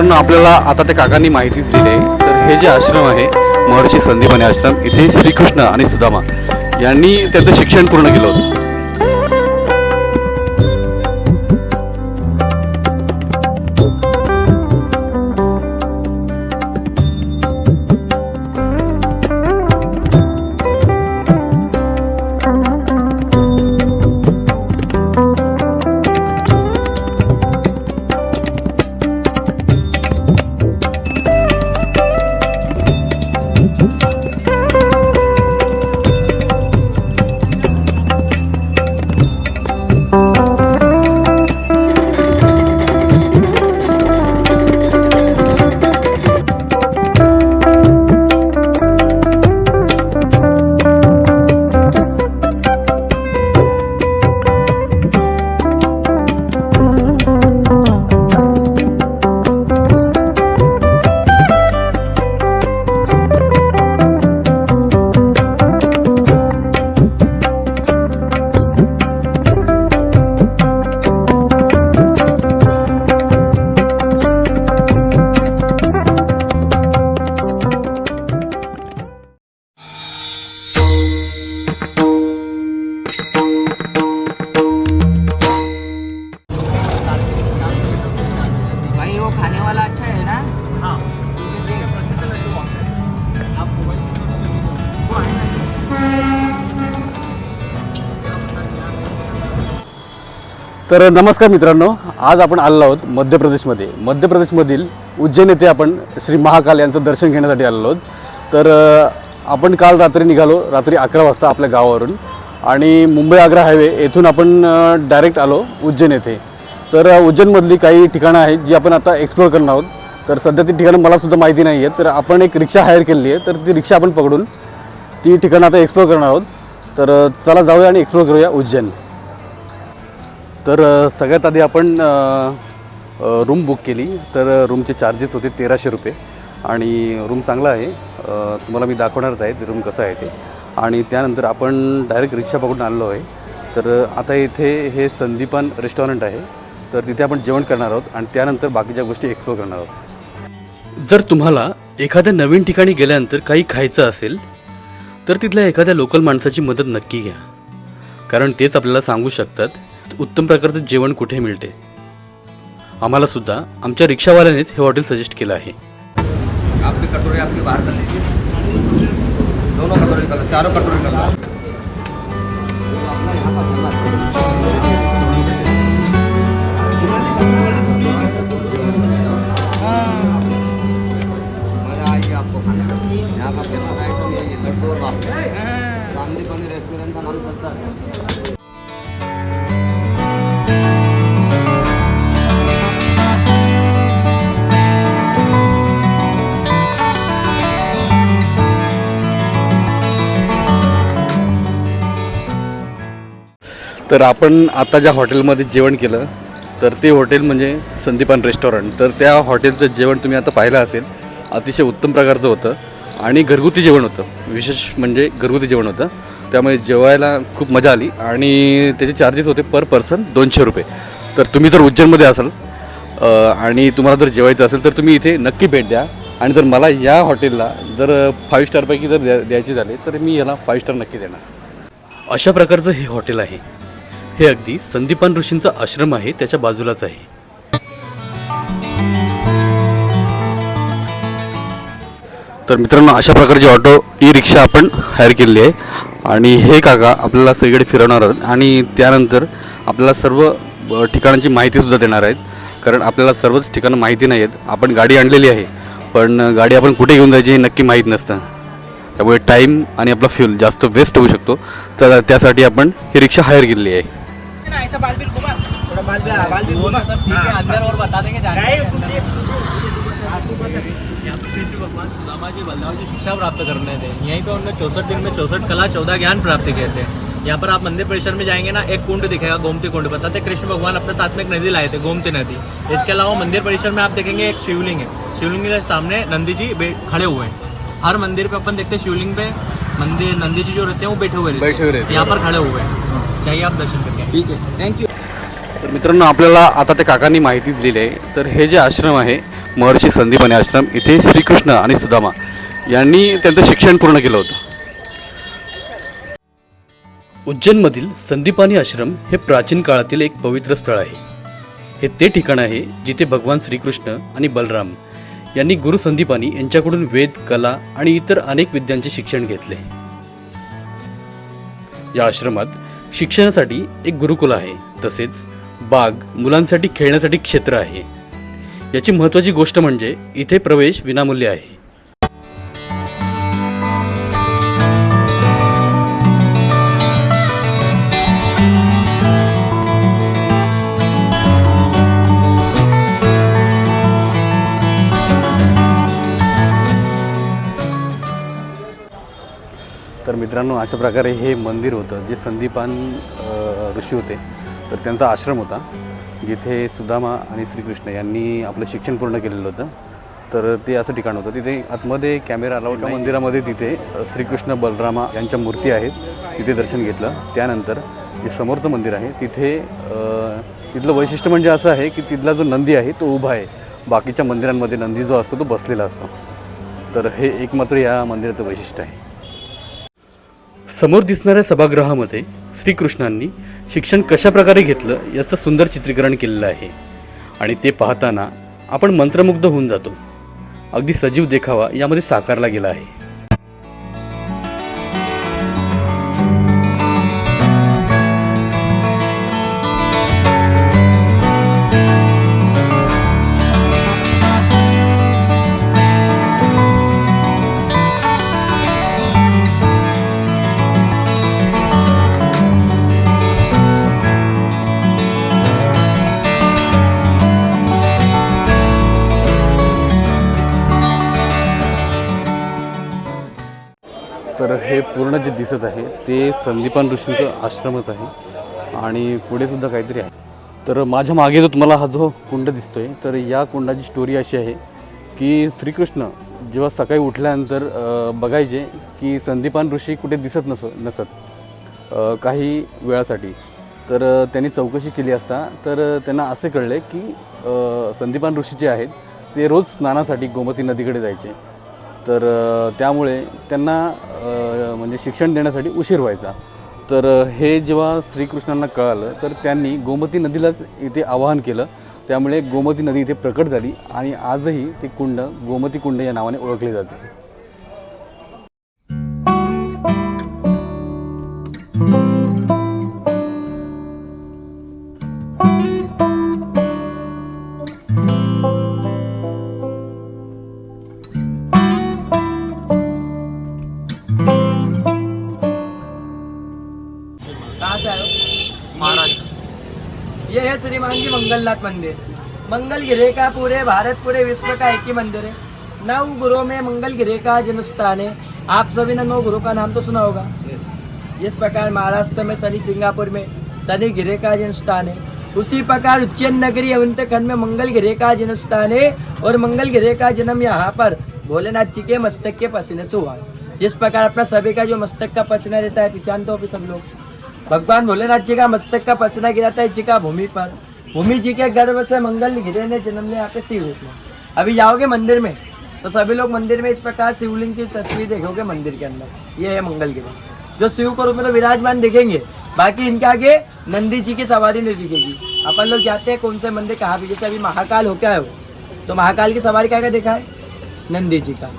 मित्रांनो आपल्याला आता त्या काकांनी माहिती दिली. आहे तर हे जे आश्रम आहे महर्षी संदीपानी आश्रम इथे श्रीकृष्ण आणि सुदामा यांनी त्यांचं शिक्षण पूर्ण केलं होतं. तर नमस्कार मित्रांनो आज आपण आलेलो आहोत मध्य प्रदेशमध्ये मध्य प्रदेशमधील उज्जैन येथे आपण श्री महाकाल यांचं दर्शन घेण्यासाठी आलेलो आहोत. तर आपण काल रात्री निघालो रात्री अकरा वाजता आपल्या गावावरून. आणि मुंबई आग्रा हायवे येथून आपण डायरेक्ट आलो उज्जैन येथे. तर उज्जैनमधली काही ठिकाणं आहेत जी आपण आता एक्सप्लोअर करणार आहोत. तर सध्या ती ठिकाणं मलासुद्धा माहिती नाही आहेत. तर आपण एक रिक्षा हायर केलेली आहे. तर ती रिक्षा आपण पकडून ती ठिकाणं आता एक्सप्लोअर करणार आहोत. तर चला जाऊया आणि एक्सप्लोअर करूया उज्जैन. तर सगळ्यात आधी आपण रूम बुक केली. तर रूमचे चार्जेस होते तेराशे रुपये. आणि रूम चांगला आहे. तुम्हाला मी दाखवणारच आहे ते रूम कसं आहे ते. आणि त्यानंतर आपण डायरेक्ट रिक्षा पकडून आणलो आहे. तर आता इथे हे संदीपन रेस्टॉरंट आहे. तर तिथे आपण जेवण करणार आहोत आणि त्यानंतर बाकीच्या गोष्टी एक्सप्लोर करणार आहोत. जर तुम्हाला एखाद्या नवीन ठिकाणी गेल्यानंतर काही खायचं असेल तर तिथल्या एखाद्या लोकल माणसाची मदत नक्की घ्या. कारण तेच आपल्याला सांगू शकतात उत्तम प्रकारचं जेवण कुठे मिळते? आम्हाला सुद्धा आमच्या रिक्षावाल्यानेच हे हॉटेल सजेस्ट केलं आहे. आपकी कटोरी आपकी बाहेर कर लीजिए दोनों कटोरी कर चारों कटोरी तर आपण आता ज्या हॉटेलमध्ये जेवण केलं तर ते हॉटेल म्हणजे संदीपान रेस्टॉरंट. तर त्या हॉटेलचं जेवण तुम्ही आता पाहिलं असेल अतिशय उत्तम प्रकारचं होतं आणि घरगुती जेवण होतं. विशेष म्हणजे घरगुती जेवण होतं. त्यामुळे जेवायला खूप मजा आली आणि त्याचे चार्जेस होते पर पर्सन दोनशे रुपये. तर तुम्ही जर उज्जैनमध्ये असाल आणि तुम्हाला जर जेवायचं असेल तर तुम्ही इथे नक्की भेट द्या. आणि जर मला या हॉटेलला जर फाईव्ह स्टारपैकी जर द्या द्यायचे झाले तर मी याला फाईव्ह स्टार नक्की देणार. अशा प्रकारचं हे हॉटेल आहे. हे अगदी संदीपान ऋषींचा आश्रम आहे त्याच्या बाजूलाच आहे. तर मित्रांनो अशा प्रकारची ऑटो ई रिक्षा आपण हायर केलेली आहे. आणि हे काका आपल्याला सगळीकडे फिरवणार आहेत. आणि त्यानंतर आपल्याला सर्व ठिकाणांची माहितीसुद्धा देणार आहेत. कारण आपल्याला सर्वच ठिकाणं माहिती नाही आहेत. आपण गाडी आणलेली आहे. पण गाडी आपण कुठे घेऊन जायची हे नक्की माहीत नसतं. त्यामुळे टाईम आणि आपला फ्यूल जास्त वेस्ट होऊ शकतो. तर त्यासाठी आपण ही रिक्षा हायर केलेली आहे. ऐसा बाल भी घुमा। थोड़ा बाल भी बाल भी घुमा। सब ठीक है अंदर और बता देंगे जाने। यहाँ पे कृष्ण भगवान सुदामा जी बलराम जी शिक्षा प्राप्त करने थे। यहीं पे उन्होंने चौसठ दिन में चौसठ कला चौदह ज्ञान प्राप्त किए थे। यहाँ पर आप मंदिर परिसर में जाएँगे ना एक कुंड दिखेगा गोमती कुंड। बताते कृष्ण भगवान अपने साथ में एक नदी लाए थे गोमती नदी। इसके अलावा मंदिर परिसर में आप देखेंगे एक शिवलिंग है। शिवलिंग के सामने नंदी जी खड़े हुए हैं। हर मंदिर पे अपन देखते हैं शिवलिंग पे मंदिर नंदी जी जो रहते हैं वो बैठे हुए रहते हैं। बैठे हुए यहाँ पर खड़े हुए हैं। चाहिए आप दर्शन करके ठीक है थैंक यू तर मित्रांनो आपल्याला आता त्या काकांनी माहिती दिलेली आहे. तर हे जे आश्रम आहे महर्षी संदीपानी आश्रम इथे श्रीकृष्ण आणि सुदामा यांनी त्यांचं शिक्षण पूर्ण केलं होतं. उज्जैनमधील संदीपानी आश्रम हे प्राचीन काळातील एक पवित्र स्थळ आहे. हे ते ठिकाण आहे जिथे भगवान श्रीकृष्ण आणि बलराम यांनी गुरु संदीपानी यांच्याकडून वेद कला आणि इतर अनेक विद्यांचे शिक्षण घेतले. या आश्रमात शिक्षणासाठी एक गुरुकुल आहे तसेच बाग मुलांसाठी खेळण्यासाठी क्षेत्र आहे. याची महत्त्वाची गोष्ट म्हणजे इथे प्रवेश विनामूल्य आहे. मित्रांनो अशा प्रकारे हे मंदिर होतं जे संदीपान ऋषी होते. तर त्यांचा आश्रम होता. जिथे सुदामा आणि श्रीकृष्ण यांनी आपलं शिक्षण पूर्ण केलेलं होतं. तर ते असं ठिकाण होतं. तिथे आतमध्ये कॅमेरा अलाउड मंदिरामध्ये तिथे श्रीकृष्ण बलरामा यांच्या मूर्ती आहेत. तिथे दर्शन घेतलं. त्यानंतर जे समोरचं मंदिर आहे तिथे तिथलं वैशिष्ट्य म्हणजे असं आहे की तिथला जो नंदी आहे तो उभा आहे. बाकीच्या मंदिरांमध्ये नंदी जो असतो तो बसलेला असतो. तर हे एकमात्र या मंदिराचं वैशिष्ट्य आहे. समोर दिसणाऱ्या सभागृहामध्ये श्रीकृष्णांनी शिक्षण कशा प्रकारे घेतलं याचं सुंदर चित्रीकरण केलेलं आहे. आणि ते पाहताना आपण मंत्रमुग्ध होऊन जातो. अगदी सजीव देखावा यामध्ये साकारला गेला आहे. दिसत आहे. ते संदीपान ऋषींचं आश्रमच आहे. आणि पुढे सुद्धा काहीतरी आहे. तर माझ्या मागे जो तुम्हाला हा जो कुंड दिसतोय तर या कुंडाची स्टोरी अशी आहे की श्रीकृष्ण जेव्हा सकाळी उठल्यानंतर बघायचे की संदीपान ऋषी कुठे दिसत नस नसत काही वेळासाठी. तर त्यांनी चौकशी केली असता तर त्यांना असे कळले की संदीपान ऋषी जे आहेत ते रोज स्नानासाठी गोमती नदीकडे जायचे. तर त्यामुळे त्यांना म्हणजे शिक्षण देण्यासाठी उशीर व्हायचा. तर हे जेव्हा श्रीकृष्णांना कळालं तर त्यांनी गोमती नदीलाच इथे आवाहन केलं. त्यामुळे गोमती नदी इथे प्रकट झाली आणि आजही ते कुंड गोमती कुंड या नावाने ओळखले जाते. मंगलनाथ मंदिर। मंगल गिरे का पूरे भारत पूरे विश्व का एक ही मंदिर है। नौ गुरुओं में मंगल गिरे का जन्म स्थान है। आप सभी ने नौ गुरु का नाम तो सुना होगा। इस प्रकार महाराष्ट्र में शनि सिंगापुर में शनि गिरे का जन्म स्थान है। उसी प्रकार उज्जैन नगरी अवंतखंड में मंगल गिरे का जन्म स्थान है और मंगल गिरे का जन्म यहाँ पर भोलेनाथ जी के मस्तक के पसीने से हुआ जिस प्रकार अपना सभी का जो मस्तक का पसीना रहता है पहचानते हो भी सब लोग। भगवान भोलेनाथ जी का मस्तक का पसीना गिराता है जी का भूमि पर। भूमि जी के गर्भ से मंगल गिरे ने जन्म लिया पे शिव रूप में। अभी जाओगे मंदिर में तो सभी लोग मंदिर में इस प्रकार शिवलिंग की तस्वीर देखोगे मंदिर के अंदर ये है मंगल गिरे जो शिव को रूप में तो विराजमान दिखेंगे, बाकी इनके आगे नंदी जी की सवारी नहीं दिखेगी। अपन लोग जाते हैं कौन से मंदिर, कहाँ भी जैसे अभी महाकाल हो क्या है वो तो महाकाल की सवारी क्या क्या देखा है? नंदी जी का।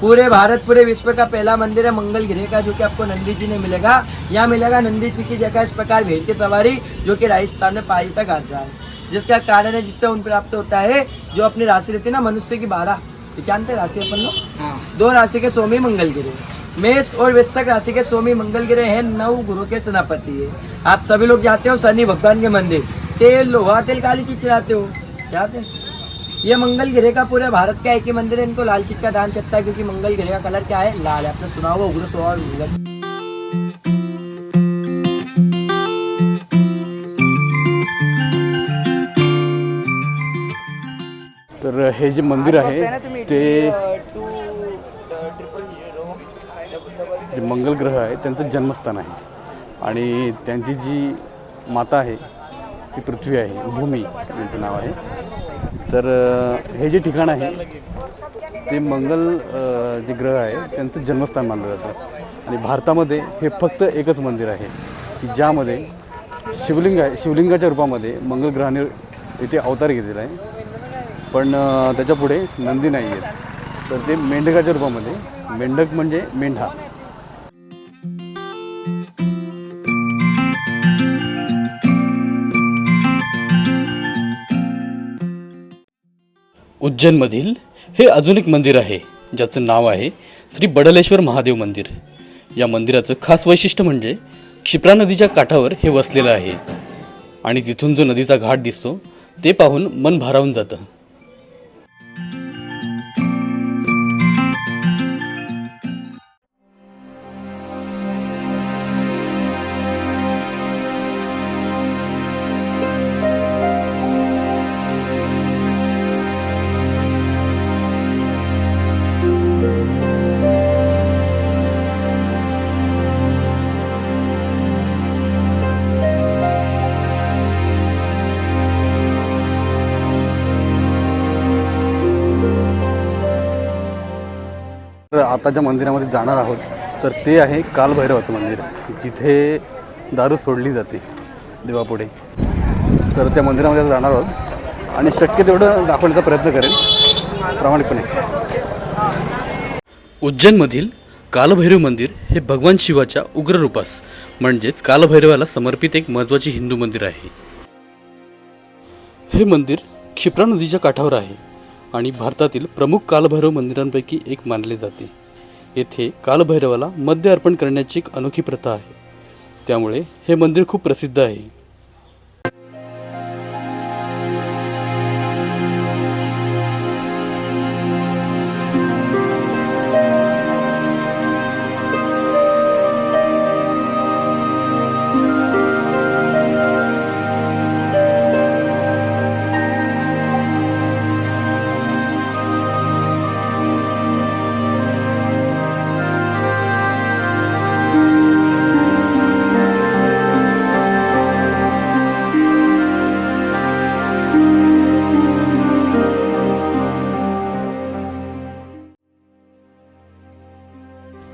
पूरे भारत पूरे विश्व का पहला मंदिर है मंगल गिरे का जो कि आपको नंदी जी ने मिलेगा। यहाँ मिलेगा नंदी जी की जगह इस प्रकार भेड़ की सवारी जो कि राजस्थान में पाई तक आता है जिसका कारण है जिससे उन प्राप्त होता है जो अपनी राशि रहती है ना मनुष्य की बारह। जानते राशि अपन लोग? दो राशि के स्वामी मंगल गिरे मेष और वृश्चिक राशि के स्वामी मंगल गिरे है नव गुरु के सेनापति है। आप सभी लोग जाते हो शनि भगवान के मंदिर। तेल लोहा तेल काली चीज़ चलाते हो। जाते हैं? ये मंगल गिरे का पूरे भारत का एक ही मंदिर है इनको लाल का दान चलता है क्योंकि मंगल गिरे का कलर क्या है? लाल है। आपने सुना होगा उग्र स्वभाव उग्र। तर हे जे मंदिर आहे ते जे मंगल ग्रह आहे त्यांचं जन्मस्थान आहे. आणि त्यांची जी माता आहे ती पृथ्वी आहे भूमी यांचं नाव आहे. तर हे जे ठिकाण आहे ते मंगल जे ग्रह आहे त्यांचं जन्मस्थान मानलं जातं. आणि भारतामध्ये हे फक्त एकच मंदिर आहे की ज्यामध्ये शिवलिंग आहे शिवलिंगाच्या रूपामध्ये मंगल ग्रहाने इथे अवतार घेतलेला आहे. पण त्याच्या पुढे नंदी नाही आहेत तर ते मेंढकाच्या रूपामध्ये मेंढक म्हणजे मेंढा. उज्जैनमधील हे अजून एक मंदिर आहे ज्याचं नाव आहे श्री बडलेश्वर महादेव मंदिर. या मंदिराचं खास वैशिष्ट्य म्हणजे क्षिप्रा नदीच्या काठावर हे वसलेलं आहे. आणि तिथून जो नदीचा घाट दिसतो ते पाहून मन भारावून जातं. तर ज्या मंदिरामध्ये जाणार आहोत तर ते आहे कालभैरवाचं मंदिर. जिथे दारू सोडली जाते देवापुढे. तर त्या मंदिरामध्ये जाणार आहोत. आणि शक्य तेवढं दाखवण्याचा प्रयत्न करेन प्रामाणिकपणे. उज्जैनमधील कालभैरव मंदिर हे भगवान शिवाच्या उग्र रूपास म्हणजेच कालभैरवाला समर्पित एक महत्त्वाचे हिंदू मंदिर आहे. हे मंदिर क्षिप्रा नदीच्या काठावर आहे आणि भारतातील प्रमुख कालभैरव मंदिरांपैकी एक मानले जाते. येथे कालभैरवाला मद्य अर्पण करण्याची एक अनोखी प्रथा आहे. त्यामुळे हे मंदिर खूप प्रसिद्ध आहे.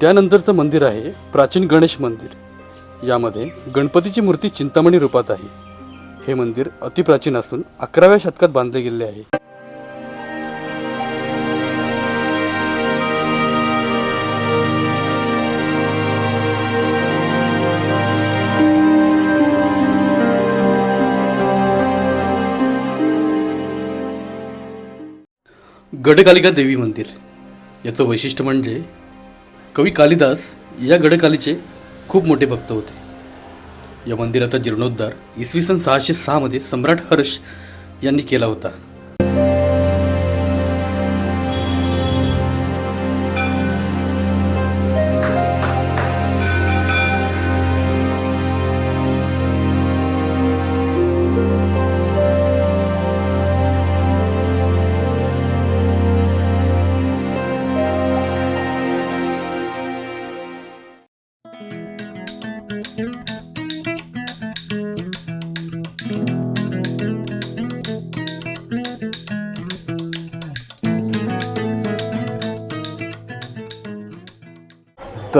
त्यानंतरचं मंदिर आहे प्राचीन गणेश मंदिर. यामध्ये गणपतीची मूर्ती चिंतामणी रूपात आहे. हे मंदिर अतिप्राचीन असून अकराव्या शतकात बांधले गेले आहे. गडकालिका देवी मंदिर. याचं वैशिष्ट्य म्हणजे कवी कालिदास या गडकालीचे खूप मोठे भक्त होते. या मंदिराचा जीर्णोद्धार इसवी सन सहाशे सहामध्ये सम्राट हर्ष यांनी केला होता.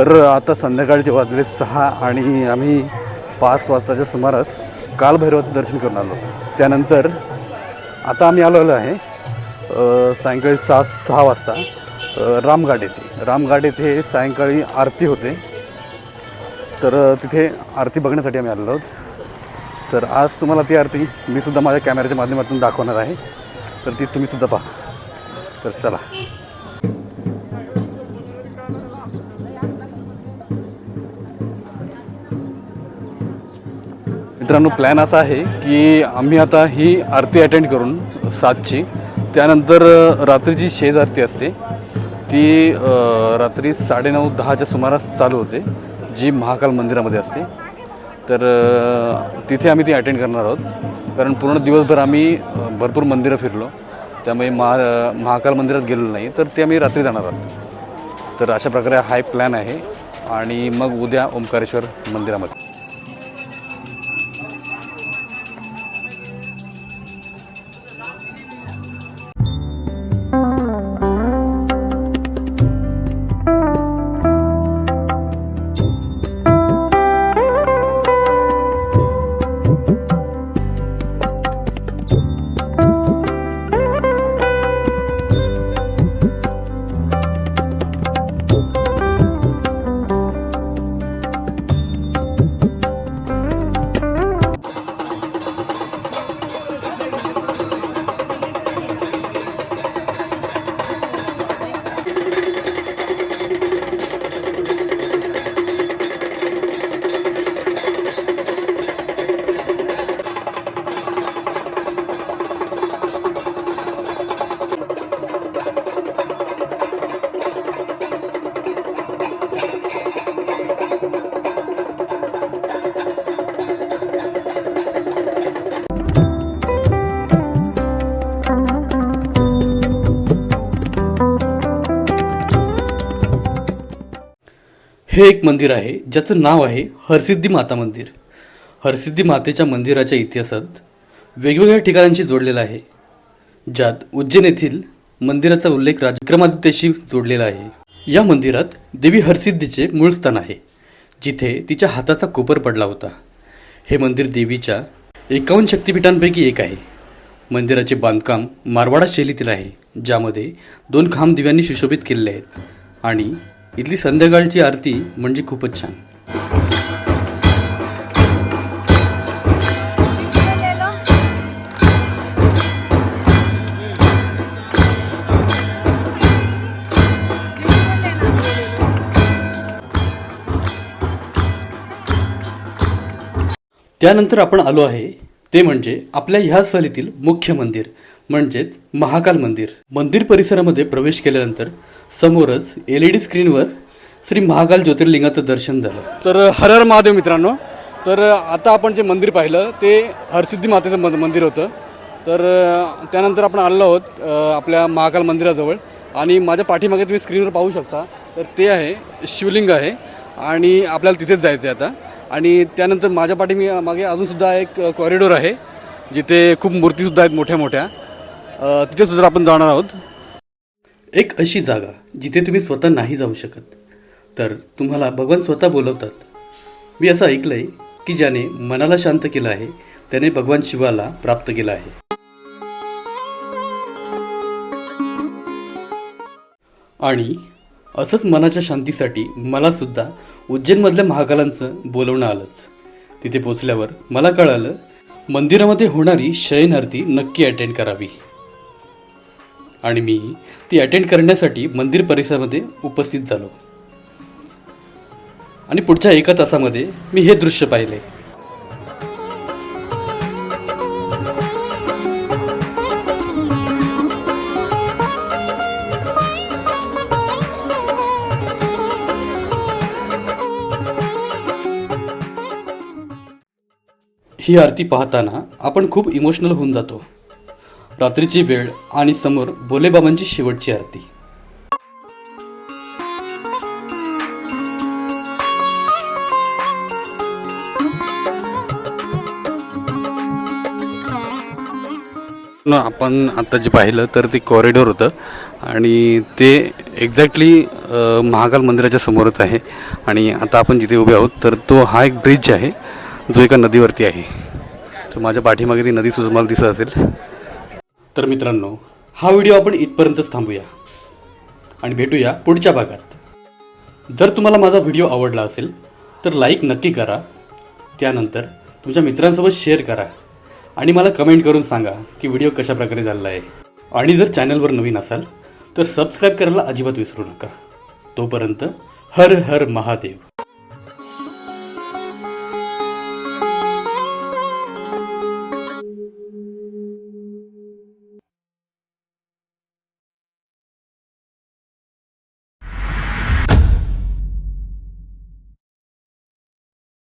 तर आता संध्याकाळचे वाजले सहा आणि आम्ही पाच वाजताच्या सुमारास कालभैरवाचं दर्शन करून आलो. त्यानंतर आता आम्ही आलेलो आहे सायंकाळी सहा सहा वाजता रामघाट येथे. रामघाट येथे सायंकाळी आरती होते. तर तिथे आरती बघण्यासाठी आम्ही आलेलो आहोत. तर आज तुम्हाला ती आरती मी सुद्धा माझ्या कॅमेऱ्याच्या माध्यमातून दाखवणार आहे. तर ती तुम्हीसुद्धा पहा. तर चला. मित्रांनो प्लॅन असा आहे की आम्ही आता ही आरती अटेंड करून सातची. त्यानंतर रात्रीची शेज आरती असते. ती रात्री साडेनऊ दहाच्या सुमारास चालू होते जी महाकाल मंदिरामध्ये असते. तर तिथे आम्ही ती अटेंड करणार आहोत. कारण पूर्ण दिवसभर आम्ही भरपूर मंदिरं फिरलो. त्यामुळे महा महाकाल मंदिरात गेलेलो नाही. तर ते आम्ही रात्री जाणार आहोत. तर अशा प्रकारे हा एक प्लॅन आहे. आणि मग उद्या ओंकारेश्वर मंदिरामध्ये. हे एक मंदिर आहे ज्याचं नाव आहे हरसिद्धी माता मंदिर. हरसिद्धी मातेच्या मंदिराच्या इतिहासात वेगवेगळ्या ठिकाणांशी जोडलेला आहे. ज्यात उज्जैन येथील मंदिराचा उल्लेख राजक्रमादित्यशी जोडलेला आहे. या मंदिरात देवी हरसिद्धीचे मूळ स्थान आहे जिथे तिच्या हाताचा कोपर पडला होता. हे मंदिर देवीच्या एकावन्न शक्तिपीठांपैकी एक आहे. मंदिराचे बांधकाम मारवाडा शैलीतील आहे ज्यामध्ये दोन खांब दिव्यांनी सुशोभित केलेले आहेत. आणि इथली संध्याकाळची आरती म्हणजे खूपच छान. त्यानंतर आपण आलो आहे ते म्हणजे आपल्या ह्या सहलीतील मुख्य मंदिर म्हणजेच महाकाल मंदिर. मंदिर परिसरामध्ये प्रवेश केल्यानंतर समोरच एल ई डी स्क्रीनवर श्री महाकाल ज्योतिर्लिंगाचं दर्शन झालं. तर हर हर महादेव मित्रांनो तर आता आपण जे मंदिर पाहिलं ते हरसिद्धी मातेचं मं मंदिर होतं. तर त्यानंतर आपण आलो आहोत आपल्या महाकाल मंदिराजवळ. आणि माझ्या पाठीमागे तुम्ही स्क्रीनवर पाहू शकता तर ते आहे शिवलिंग आहे. आणि आपल्याला तिथेच जायचं आहे आता. आणि त्यानंतर माझ्या पाठी मी मागे अजूनसुद्धा एक कॉरिडोर आहे जिथे खूप मूर्तीसुद्धा आहेत मोठ्या मोठ्या. तिथेसुद्धा आपण जाणार आहोत. एक अशी जागा जिथे तुम्ही स्वतः नाही जाऊ शकत. तर तुम्हाला भगवान स्वतः बोलवतात. मी असं ऐकलं आहे की ज्याने मनाला शांत केलं आहे त्याने भगवान शिवाला प्राप्त केलं आहे. आणि असंच मनाच्या शांतीसाठी मला सुद्धा उज्जैनमधल्या महाकालांचं बोलवणं आलंच. तिथे पोचल्यावर मला कळालं मंदिरामध्ये होणारी शयन आरती नक्की अटेंड करावी. आणि मी ती अटेंड करण्यासाठी मंदिर परिसरामध्ये उपस्थित झालो. आणि पुढच्या एका तासामध्ये मी हे दृश्य पाहिले. ही आरती पाहताना आपण खूप इमोशनल होऊन जातो. रात्रीची वेळ आणि समोर भोलेबाबांची शेवटची आरती. आपण आता जे पाहिलं तर ते कॉरिडॉर होतं आणि ते एक्झॅक्टली महाकाल मंदिराच्या समोरच आहे. आणि आता आपण जिथे उभे आहोत तर तो हा एक ब्रिज आहे. जो एका नदीवरती आहे. तर माझ्या पाठीमागे ती नदी सुद्धा मला दिसत असेल. तर मित्रांनो हा व्हिडिओ आपण इथपर्यंतच थांबूया आणि भेटूया पुढच्या भागात. जर तुम्हाला माझा व्हिडिओ आवडला असेल तर लाईक नक्की करा. त्यानंतर तुमच्या मित्रांसोबत शेअर करा आणि मला कमेंट करून सांगा की व्हिडिओ कशा प्रकारे झाला आहे. आणि जर चॅनलवर नवीन असाल तर सबस्क्राईब करायला अजिबात विसरू नका. तोपर्यंत हर हर महादेव.